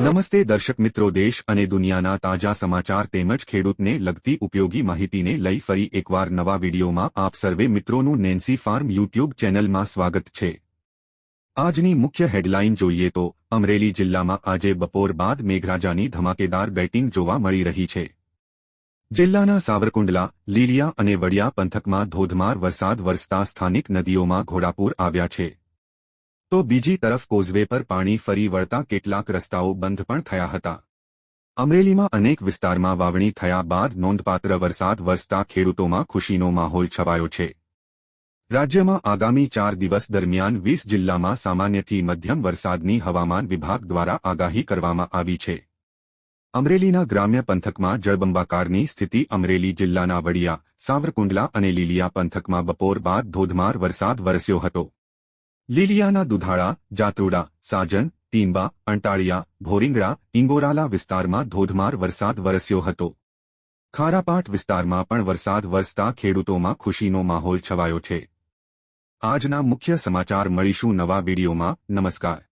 નમસ્તે દર્શક મિત્રો, દેશ અને દુનિયાના તાજા સમાચાર તેમજ ખેડૂતને લગતી ઉપયોગી માહિતીને લઈ ફરી એકવાર નવા વિડીયોમાં આપ સર્વે મિત્રોનું નેન્સી ફાર્મ યુટ્યુબ ચેનલમાં સ્વાગત છે. આજની મુખ્ય હેડલાઇન જોઈએ તો, અમરેલી જિલ્લામાં આજે બપોર બાદ મેઘરાજાની ધમાકેદાર બેટિંગ જોવા મળી રહી છે. જિલ્લાના સાવરકુંડલા, લીલિયા અને વડિયા પંથકમાં ધોધમાર વરસાદ વરસતા સ્થાનિક નદીઓમાં ઘોડાપૂર આવ્યા છે. તો બીજી તરફ કોઝવે પર પાણી ફરી વળતા કેટલાક રસ્તાઓ બંધ પણ થયા હતા. અમરેલીમાં અનેક વિસ્તારમાં વાવણી થયા બાદ નોંધપાત્ર વરસાદ વરસતા ખેડૂતોમાં ખુશીનો માહોલ છવાયો છે. રાજ્યમાં આગામી ચાર દિવસ દરમિયાન વીસ જિલ્લામાં સામાન્યથી મધ્યમ વરસાદની હવામાન વિભાગ દ્વારા આગાહી કરવામાં આવી છે. અમરેલીના ગ્રામ્ય પંથકમાં જળબંબાકારની સ્થિતિ અમરેલી જિલ્લાના વડિયા, સાવરકુંડલા અને લીલિયા પંથકમાં બપોર બાદ ધોધમાર વરસાદ વરસ્યો હતો. લીલિયાના દુધાળા જાત્રુડા સાજન, ટીંબા, અંટાળિયા, ભોરિંગડા, ઇંગોરાલા વિસ્તારમાં ધોધમાર વરસાદ વરસ્યો હતો. ખારાપાટ વિસ્તારમાં પણ વરસાદ વરસતા ખેડૂતોમાં ખુશીનો માહોલ છવાયો છે. આજના મુખ્ય સમાચાર મળીશું નવા વિડીયોમાં. નમસ્કાર.